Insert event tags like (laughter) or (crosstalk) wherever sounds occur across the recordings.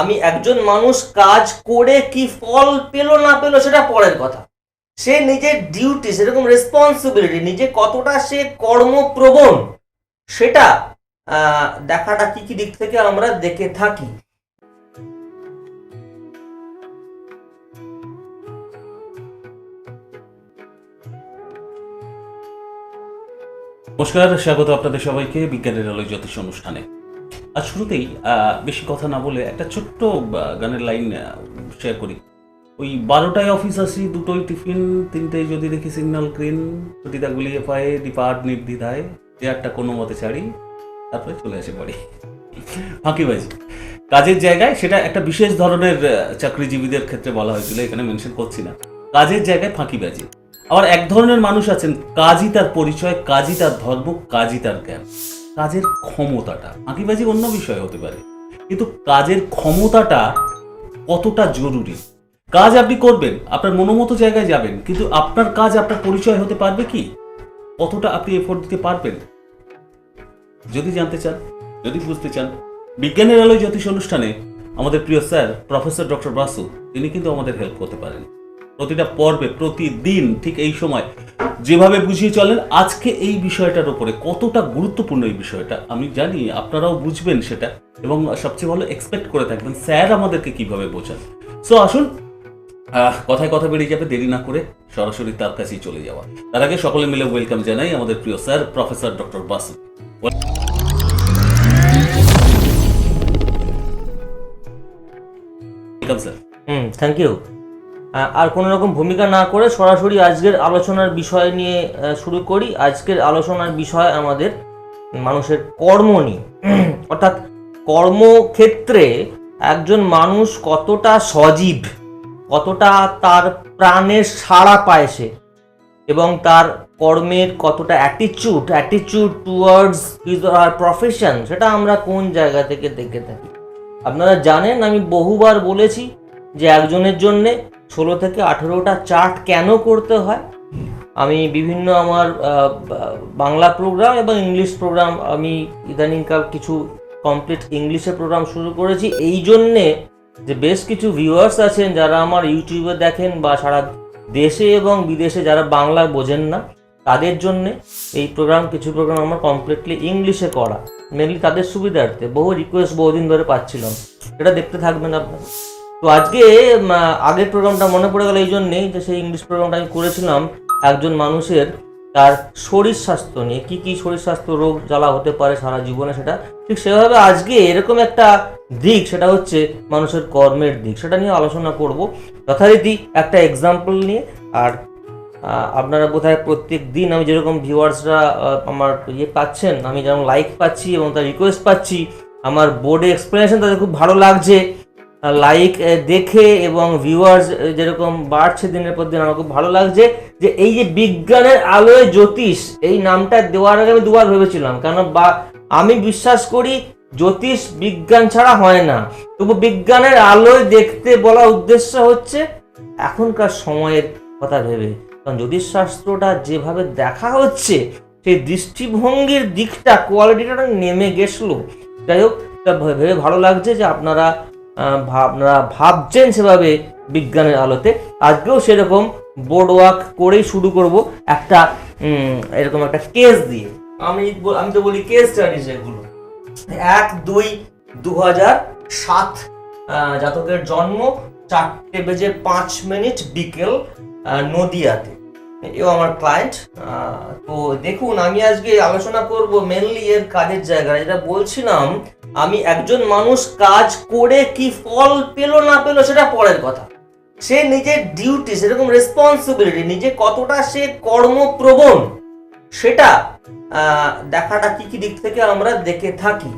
আমি একজন মানুষ কাজ করে কি ফল পেল না পেল সেটা পরের কথা। সে নিজের ডিউটি সেরকম রেসপন্সিবিলিটি নিজে কতটা সে কর্মপ্রবণ, সেটা দেখাটা কি কি দিক থেকে আমরা দেখে থাকি। নমস্কার, স্বাগত আপনাদের সবাইকে বিজ্ঞানের আলোয় জ্যোতিষ অনুষ্ঠানে। আজ শুরুতেই বেশি কথা না বলে একটা ছোট্ট গানের লাইন শেয়ার করি। ওই বারোটায় অফিস আসি দুটোই টিফিন তিনটেই যদি দেখি সিগন্যাল গ্রিন ছুটিটা গুলিয়ে পায়ে ডিপার্ট নির্দ্বিধায় চেয়ারটা কোনো মতে ছাড়ি, তারপরে চলে আসে বাড়ি। ফাঁকিবাজি কাজের জায়গায় সেটা একটা বিশেষ ধরনের চাকরিজীবীদের ক্ষেত্রে বলা হয়েছিল, এখানে মেনশন করছি না। কাজের জায়গায় ফাঁকিবাজি আবার এক ধরনের মানুষ আছেন, কাজই তার পরিচয়, কাজই তার ধর্ম, কাজই তার জ্ঞান। কাজের ক্ষমতাটা আঁকিবাজি অন্য বিষয় হতে পারে, কিন্তু কাজের ক্ষমতাটা কতটা জরুরি? কাজ আপনি করবেন, আপনার মনোমতো জায়গায় যাবেন, কিন্তু আপনার কাজ, আপনার পরিচয় হতে পারবে কি? কতটা আপনি এফোর্ট দিতে পারবেন? যদি জানতে চান, যদি বুঝতে চান, বিজ্ঞানের আলোয় জ্যোতিষ অনুষ্ঠানে আমাদের প্রিয় স্যার, প্রফেসর ডক্টর বাসু, তিনি কিন্তু আমাদের হেল্প করতে পারেন। প্রতিটা পর্বে, প্রতিদিন ঠিক এই সময় যেভাবে বুঝিয়ে চলেন, আজকে এই বিষয়টার উপরে কতটা গুরুত্বপূর্ণ এই বিষয়টা, আমি জানি, আপনারাও বুঝবেন সেটা এবং সবচেয়ে ভালো এক্সপেক্ট করে থাকবেন স্যার আমাদেরকে কীভাবে বোঝান। সো আসুন কথায় কথা বেরিয়ে যাবে, দেরি না করে সরাসরি তার কাছেই চলে যাওয়া। তার আগে সকলে মিলে ওয়েলকাম জানাই আমাদের প্রিয় sir professor doctor Basu. Thank you আর কোনো রকম ভূমিকা না করে সরাসরি আজকের আলোচনার বিষয় নিয়ে শুরু করি। আজকের আলোচনার বিষয় আমাদের মানুষের কর্ম নিয়ে। (clears throat) অর্থাৎ কর্মক্ষেত্রে একজন মানুষ কতটা সজীব, কতটা তার প্রাণের সাড়া পায় সে, এবং তার কর্মের কতটা অ্যাটিচিউড অ্যাটিচিউড টুয়ার্ডস হিজ আর প্রফেশন সেটা আমরা কোন জায়গা থেকে দেখে থাকি? আপনারা জানেন, আমি বহুবার বলেছি যে একজনের জন্যে ষোলো থেকে আঠেরোটা চার্ট কেন করতে হয়? আমি বিভিন্ন আমার বাংলা প্রোগ্রাম এবং ইংলিশ প্রোগ্রাম, আমি ইদানিংকাল কিছু কমপ্লিট ইংলিশে প্রোগ্রাম শুরু করেছি। এই জন্যে যে বেশ কিছু ভিউয়ার্স আছেন, যারা আমার ইউটিউবে দেখেন বা সারা দেশে এবং বিদেশে যারা বাংলা বোঝেন না, তাদের জন্যে এই প্রোগ্রাম, কিছু প্রোগ্রাম আমার কমপ্লিটলি ইংলিশে করা। মেনলি তাদের সুবিধার্থে, বহু রিকোয়েস্ট বহুদিন ধরে পাচ্ছিলাম। এটা দেখতে থাকবেন আপনারা। তো আজকে আগের প্রোগ্রামটা মনে পড়ে গেল এই জন্যেই যে সেই ইংলিশ প্রোগ্রামটা আমি করেছিলাম একজন মানুষের তার শরীর স্বাস্থ্য নিয়ে। কি কি শরীর স্বাস্থ্য রোগ জ্বালা হতে পারে সারা জীবনে সেটা। ঠিক সেভাবে আজকে এরকম একটা দিক, সেটা হচ্ছে মানুষের কর্মের দিক। সেটা নিয়ে আলোচনা করব। যথারীতি একটা এক্সাম্পল নিয়ে। আর আপনারা বোধহয় প্রত্যেক দিন আমি যেরকম ভিউয়ার্সরা আমার ইয়ে পাচ্ছেন, আমি যেমন লাইক পাচ্ছি এবং তার রিকোয়েস্ট পাচ্ছি, আমার বোর্ডে এক্সপ্লেনেশন তাদের খুব ভালো লাগছে। লাইক দেখে এবং ভিউয়ার্স যেরকম বাড়ছে দিনের পর দিন, আমার খুব ভালো লাগছে যে এই যে বিজ্ঞানের আলোয় জ্যোতিষ, এই নামটা দেওয়ার আগে আমি দুবার ভেবেছিলাম। কেন বা, আমি বিশ্বাস করি জ্যোতিষ বিজ্ঞান ছাড়া হয় না। তবু বিজ্ঞানের আলোয় দেখতে বলা উদ্দেশ্য হচ্ছে এখনকার সময়ের কথা ভেবে। কারণ জ্যোতিষশাস্ত্রটা যেভাবে দেখা হচ্ছে, সেই দৃষ্টিভঙ্গির দিকটা কোয়ালিটিটা নেমে গেছলো। যাই হোক ভেবে ভালো লাগছে যে আপনারা আপনারা ভাবছেন সেভাবে বিজ্ঞানের আলোতে। আজকেও সেরকম বোর্ড ওয়ার্ক করেই শুরু করব একটা এরকম একটা কেস দিয়ে। আমি আমি তো বলি কেস স্টাডি যেগুলো। এক, দুই দু হাজার সাত জাতকের জন্ম চারটে বেজে পাঁচ মিনিট বিকেল নদিয়াতে। এও আমার ক্লায়েন্ট তো দেখুন, আমি আজকে আলোচনা করব মেনলি এর কাজের জায়গা যেটা বলছিলাম আমি একজন মানুষ কাজ করে কি ফল পেল না পেল সেটা পরের কথা। সে নিজের ডিউটি সেরকম রেসপন্সিবিলিটি নিজে কতটা সে কর্মপ্রবণ, সেটা দেখাটা কি কি দিক থেকে আমরা দেখে থাকি।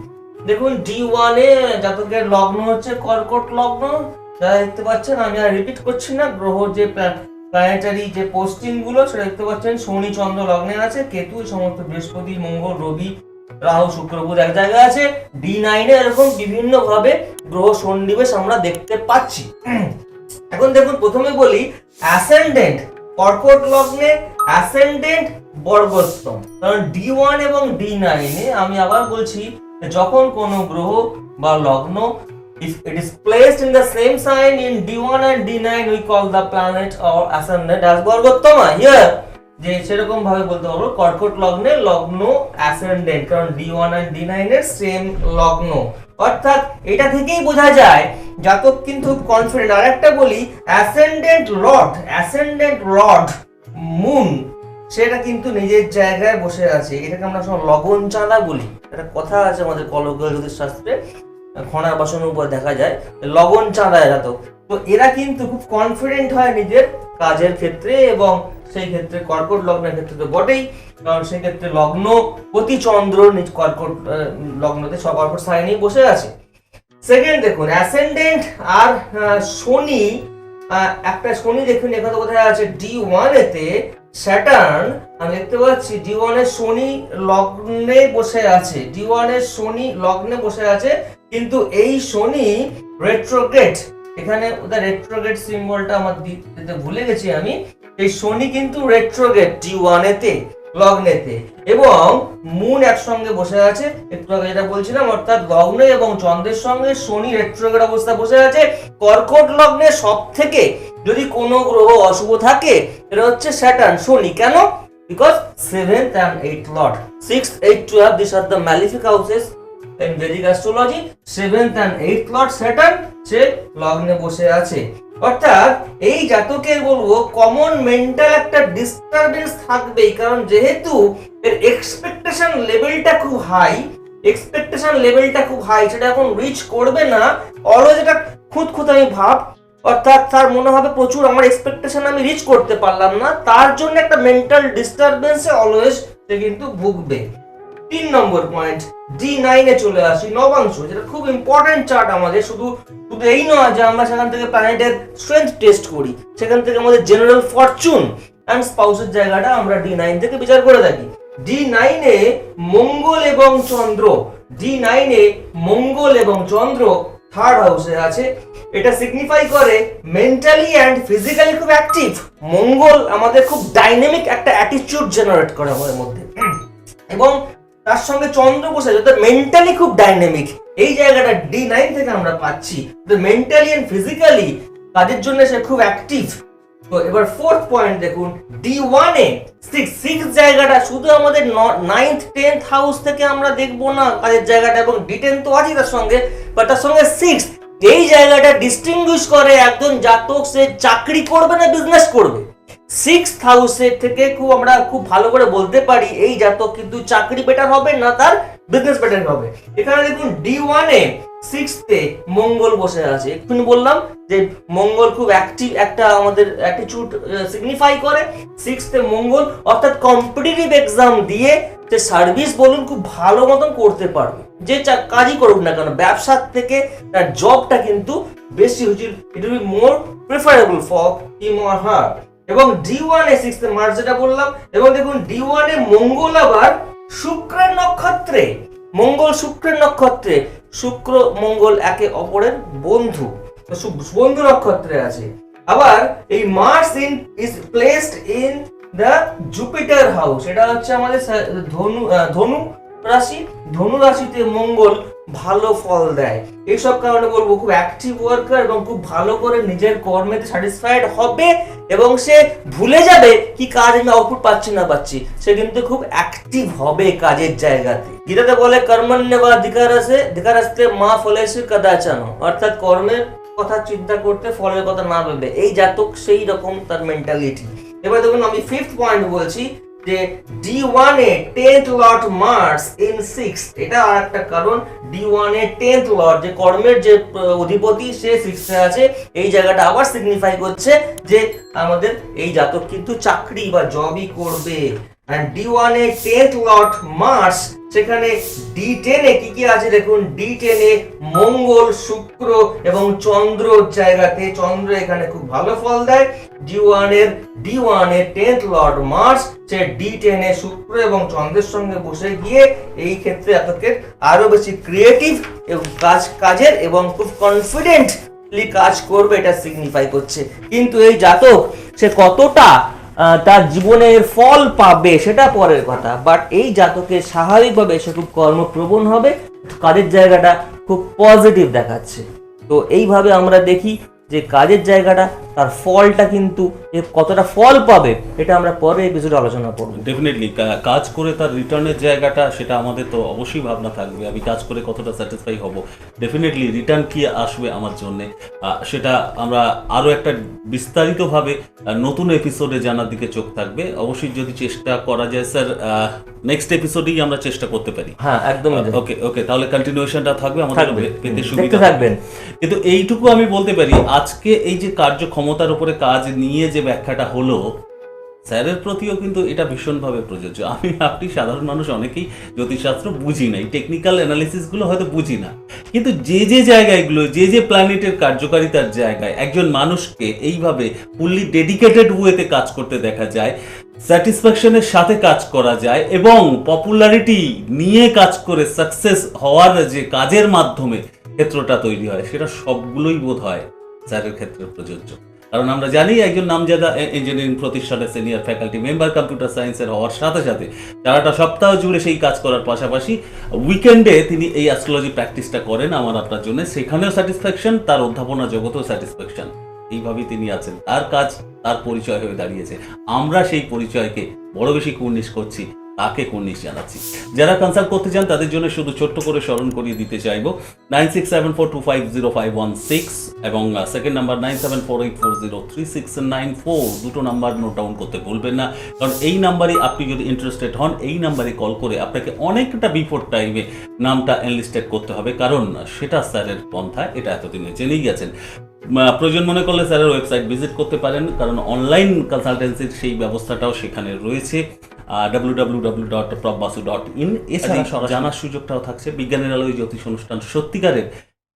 দেখুন ডি ওয়ানে জাতকের লগ্ন হচ্ছে কর্কট লগ্ন। যারা দেখতে পাচ্ছেন, আমি আর রিপিট করছি না, গ্রহ যে প্ল্যানেটারি যে পোস্টিংগুলো সেটা দেখতে পাচ্ছেন, শনি চন্দ্র লগ্নে আছে, কেতু, সমস্ত বৃহস্পতি, মঙ্গল, রবি রাহু, শুক্র, বুধ এক জায়গায় আছে। ডি নাইনে এরকম বিভিন্ন ভাবে গ্রহ সন্নিবেশ আমরা দেখতে পাচ্ছি। এখন দেখুন, প্রথমে বলি অ্যাসেন্ডেন্ট কর্কট লগ্নে অ্যাসেন্ডেন্ট বর্গস্তম কারণ ডি ওয়ান এবং ডি নাইনে আমি আবার বলছি, যখন কোনো গ্রহ বা লগ্ন if it is placed in the same sign in d1 and d9 we call the planet or ascendant as গর্গোত্তমা here যে সেরকম ভাবে বলতে পারব, কর্কট লগ্নে লগ্ন অ্যাসেন্ডেন্ট কারণ ডি ওয়ান আর ডি নাইন এর সেম লগ্ন। অর্থাৎ এটা থেকেই বোঝা যায়, জাতক কিন্তু কনফিডেন্ট আর একটা বলি ascendant lord ascendant lord moon সেটা কিন্তু নিজের জায়গায় বসে আছে। এটাকে আমরা সব লগন চাঁদা বলি। একটা কথা আছে আমাদের জ্যোতিষ শাস্ত্রে খনার বাসনের উপর দেখা যায়, লগন চাঁদা তো। তো এরা কিন্তু খুব কনফিডেন্ট হয় নিজের কাজের ক্ষেত্রে এবং সেই ক্ষেত্রে কর্কট লগ্নের ক্ষেত্রে তো বটেই। কারণ সেই ক্ষেত্রে লগ্ন প্রতি চন্দ্র নিজ কর্কট লগ্নতে সব কর্কট সাইনেই বসে আছে। সেকেন্ড দেখুন অ্যাসেন্ডেন্ট আর শনি একটা শনি দেখুন এখানে কোথায় আছে? ডি ওয়ান এতে স্যাটার্ন আমি দেখতে পাচ্ছি ডি ওয়ানের শনি লগ্নে বসে আছে। ডি ওয়ানের শনি লগ্নে বসে আছে, কিন্তু এই শনি রেট্রোগ্রেড এখানে ওদের রেট্রোগ্রেড সিম্বলটা আমার দি- দিতে ভুলে গেছি আমি, এই শনি কিন্তু রেট্রোগ্রেড ডি ওয়ানেতে লগ্নেতে। এবং মুন একসঙ্গে বসে আছে একটু আগে যেটা বলছিলাম, অর্থাৎ লগ্নে এবং চন্দ্রের সঙ্গে শনি রেট্রোগ্রেড অবস্থা বসে আছে। কর্কট লগ্নে সব থেকে যদি কোনো গ্রহ অশুভ থাকে এটা হচ্ছে স্যাটার্ন শনি। কেন? Because seventh and eight lord six eight twelve this are the malefic houses in Vedic astrology seventh and eight lord Saturn সে লগ্নে বসে আছে। অর্থাৎ এই জাতকের বলব কমন মেন্টাল একটা ডিস্টারবেন্স থাকবেই। কারণ যেহেতু এর এক্সপেকটেশন লেভেলটা খুব হাই এক্সপেকটেশন লেভেলটা খুব হাই সেটা এখন রিচ করবে না। অলওয়েজ এটা খুঁত খুঁতামি ভাব, অর্থাৎ তার মনে হবে প্রচুর আমার এক্সপেকটেশন আমি রিচ করতে পারলাম না, তার জন্য একটা মেন্টাল ডিস্টারবেন্সে অলওয়েজ সে কিন্তু ভুগবে। তিন নম্বর পয়েন্ট ডি নাইনে চলে আসি, নবাংশ, যেটা খুব ইম্পর্টেন্ট চার্ট আমাদের, শুধু শুধু এই নয় যে আমরা সেখান থেকে প্ল্যানেটের স্ট্রেংথ টেস্ট করি, সেখান থেকে আমাদের জেনারেল ফরচুন অ্যান্ড স্পাউসের জায়গাটা আমরা ডি নাইন থেকে বিচার করে থাকি। ডি নাইনে মঙ্গল এবং চন্দ্র ডি নাইনে মঙ্গল এবং চন্দ্র থার্ড হাউসে আছে, এটা সিগনিফাই করে মেন্টালি অ্যান্ড ফিজিক্যালি খুব অ্যাক্টিভ মঙ্গল আমাদের খুব ডাইনামিক একটা অ্যাটিটিউড জেনারেট করে আমাদের মধ্যে। (clears throat) এবং তার সঙ্গে চন্দ্র বসে যাতে মেন্টালি খুব ডাইনামিক এই জায়গাটা ডি নাইন থেকে আমরা পাচ্ছি। মেন্টালি এন্ড ফিজিক্যালি কাজের জন্য সে খুব অ্যাক্টিভ তো এবার ফোর্থ পয়েন্ট দেখুন ডি ওয়ানে সিক্স সিক্স জায়গাটা শুধু আমাদের নাইন্থ টেন্থ হাউস থেকে আমরা দেখব না কাজের জায়গাটা, এবং ডি টেন তো আছে তার সঙ্গে বাট তার সঙ্গে সিক্স এই জায়গাটা ডিস্টিংগুইশ করে একজন জাতক সে চাকরি করবে না বিজনেস করবে। সিক্স হাউসের থেকে খুব আমরা খুব ভালো করে বলতে পারি, এই জাতক কিন্তু চাকরি বেটার হবে না তার বিজনেস বেটার হবে। এখানে দেখুন ডি ওয়ানে সিক্সতে মঙ্গল বসে আছে। এক্ষুনি বললাম যে মঙ্গল খুব অ্যাক্টিভ একটা আমাদের অ্যাটিটিউড সিগনিফাই করে। সিক্সতে মঙ্গল, অর্থাৎ কম্পিটিটিভ এক্সাম দিয়ে যে সার্ভিস বলুন খুব ভালো মতন করতে পারবে। যে কাজই করুক না কেন, ব্যবসার থেকে তার জবটা কিন্তু বেশি হচ্ছে। It will be more preferable for him or her এবং ডি ওয়ান এ সিক্স মার্চ যেটা বললাম, এবং দেখুন ডি ওয়ান এ মঙ্গল আবার শুক্রের নক্ষত্রে, মঙ্গল শুক্রের নক্ষত্রে, শুক্র, মঙ্গল একে অপরের বন্ধু বন্ধু নক্ষত্রে আছে। আবার এই Mars in is placed in the Jupiter house এটা হচ্ছে আমাদের ধনু ধনু রাশি ধনু রাশিতে মঙ্গল ভালো ফল দেয়। এইসব কারণে বলব খুব অ্যাক্টিভ ওয়ার্কার এবং খুব ভালো করে নিজের কর্মেতে স্যাটিসফাইড হবে এবং সে ভুলে যাবে কি কাজ আমি আউটপুট পাচ্ছি না পাচ্ছি। সে কিন্তু খুব অ্যাক্টিভ হবে কাজের জায়গাতে। গীতাতে বলে, কর্মণ্য বা অধিকার আছে অধিকার আসতে মা ফলেছে কদাচানো। অর্থাৎ কর্মের কথা চিন্তা করতে ফলের কথা না ভেবে। এই জাতক সেই রকম তার মেন্টালিটি এবার দেখুন আমি ফিফথ পয়েন্ট বলছি। যে D A tenth lord Mars in six এটা আর একটা কারণ ডি এ টেন্থ লর্ড যে কর্মের যে অধিপতি, সে সিক্সে আছে। এই জায়গাটা আবার সিগনিফাই করছে যে আমাদের এই জাতক কিন্তু চাকরি বা জবই করবে। অ্যান্ড ডি ওয়ানে টেন্থ লর্ড মার্স সেখানে ডি টেনে কি কি আছে দেখুন? ডি টেনে মঙ্গল, শুক্র এবং চন্দ্র জায়গাতে চন্দ্র এখানে খুব ভালো ফল দেয়। ডি ওয়ানের ডি ওয়ানের টেন্থ লর্ড মার্স সে ডি টেনে শুক্র এবং চন্দ্রের সঙ্গে বসে গিয়ে এই ক্ষেত্রে আপনাকে আরও বেশি ক্রিয়েটিভ এবং কাজ, কাজের এবং খুব কনফিডেন্টলি কাজ করবে, এটা সিগনিফাই করছে। কিন্তু এই জাতক, সে কতটা তার জীবনের ফল পাবে, সেটা পরের কথা। বাট এই জাতকে স্বাভাবিকভাবে সে খুব কর্মপ্রবণ হবে। কাজের জায়গাটা খুব পজিটিভ দেখাচ্ছে। তো এইভাবে আমরা দেখি যে কাজের জায়গাটা তার ফলটা কিন্তু কতটা ফল পাবে এটা আমরা পরে এপিসোডে আলোচনা করব। ডেফিনেটলি কাজ করে তার রিটার্নের জায়গাটা সেটা আমাদের তো অবশ্যই ভাবনা থাকবে আমি কাজ করে কতটা স্যাটিসফাই হব। ডেফিনেটলি রিটার্ন কি আসবে আমার জন্যে? সেটা আমরা আরও একটা বিস্তারিতভাবে নতুন এপিসোডে জানার দিকে চোখ থাকবে। অবশ্যই যদি চেষ্টা করা যায় স্যার নেক্সট এপিসোডেই আমরা চেষ্টা করতে পারি। হ্যাঁ একদম। ওকে ওকে তাহলে কন্টিনিউশনটা থাকবে আমাদের পেতে সুবিধা থাকবেন। কিন্তু এইটুকু আমি বলতে পারি আজকে এই যে কার্যক্ষমতার উপরে কাজ নিয়ে যে ব্যাখ্যাটা হলো, স্যারের প্রতিও কিন্তু এটা ভীষণভাবে প্রযোজ্য। আমি, আপনি সাধারণ মানুষ অনেকেই জ্যোতিষশাস্ত্র বুঝি না, এই টেকনিক্যাল অ্যানালিসিসগুলো হয়তো বুঝি না। কিন্তু যে যে জায়গাগুলো, যে যে প্ল্যানেটের কার্যকারিতার জায়গায় একজন মানুষকে এইভাবে ফুললি ডেডিকেটেড ওয়েতে কাজ করতে দেখা যায় স্যাটিসফ্যাকশনের সাথে কাজ করা যায়, এবং পপুলারিটি নিয়ে কাজ করে সাকসেস হওয়ার যে কাজের মাধ্যমে ক্ষেত্রটা তৈরি হয়, সেটা সবগুলোই বোধ হয় স্যারের ক্ষেত্রে প্রযোজ্য। কারণ আমরা জানি একজন নামজাদা ইঞ্জিনিয়ারিং প্রতিষ্ঠানের সিনিয়র ফ্যাকাল্টি মেম্বার কম্পিউটার সায়েন্সের হওয়ার সাথে সাথে সারাটা সপ্তাহ জুড়ে সেই কাজ করার পাশাপাশি উইকেন্ডে তিনি এই অ্যাস্ট্রোলজি প্র্যাকটিসটা করেন আমার আপনার জন্য। সেখানেও স্যাটিসফ্যাকশন তার অধ্যাপনা জগতেও স্যাটিসফ্যাকশন এইভাবেই তিনি আছেন। তার কাজ, তার পরিচয় হয়ে দাঁড়িয়েছে। আমরা সেই পরিচয়কে বড় বেশি কুর্নিশ করছি। তাকে কুর্নিশ জানাচ্ছি? যারা কনসাল্ট করতে চান, তাদের জন্য শুধু ছোট্ট করে স্মরণ করিয়ে দিতে চাইব। Nine six seven four two five zero five one six এবং second number nine seven four eight four zero three six nine four দুটো নাম্বার নোট ডাউন করতে ভুলবেন না। কারণ এই নাম্বারে আপনি যদি ইন্টারেস্টেড হন, এই নাম্বারে কল করে আপনাকে অনেকটা বিফোর টাইমে নামটা এনলিস্টেড করতে হবে। কারণ, সেটা স্যারের পন্থা, এটা এতদিনে জেনেই গেছেন। প্রয়োজন মনে করলে স্যারের ওয়েবসাইট ভিজিট করতে পারেন। কারণ অনলাইন কনসালটেন্সির সেই ব্যবস্থাটাও সেখানে রয়েছে। W W W dot Prabasu dot in এছাড়া সরাসরি জানার সুযোগটাও থাকছে বিজ্ঞানের আলোয় জ্যোতিষ অনুষ্ঠান। সত্যিকারের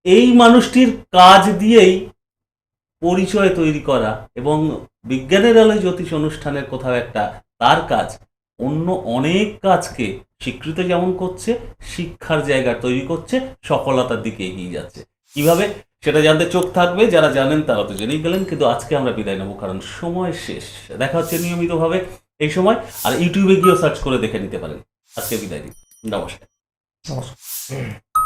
এই মানুষটির কাজ দিয়েই পরিচয় তৈরি করা এবং বিজ্ঞানের আলোয় জ্যোতিষ অনুষ্ঠানের কোথাও একটা তার কাজ। অন্য অনেক কাজকে স্বীকৃত যেমন করছে শিক্ষার জায়গা তৈরি করছে সফলতার দিকে এগিয়ে যাচ্ছে। কীভাবে? সেটা জানতে চোখ থাকবে যারা জানেন তারা তো জেনেই গেলেন কিন্তু আজকে আমরা বিদায় নেব কারণ সময় শেষ। দেখা হচ্ছে নিয়মিতভাবে। এই সময়, আর ইউটিউবে গিয়েও সার্চ করে দেখে নিতে পারেন। আজকে বিদায় দিন নমস্কার। নমস্কার।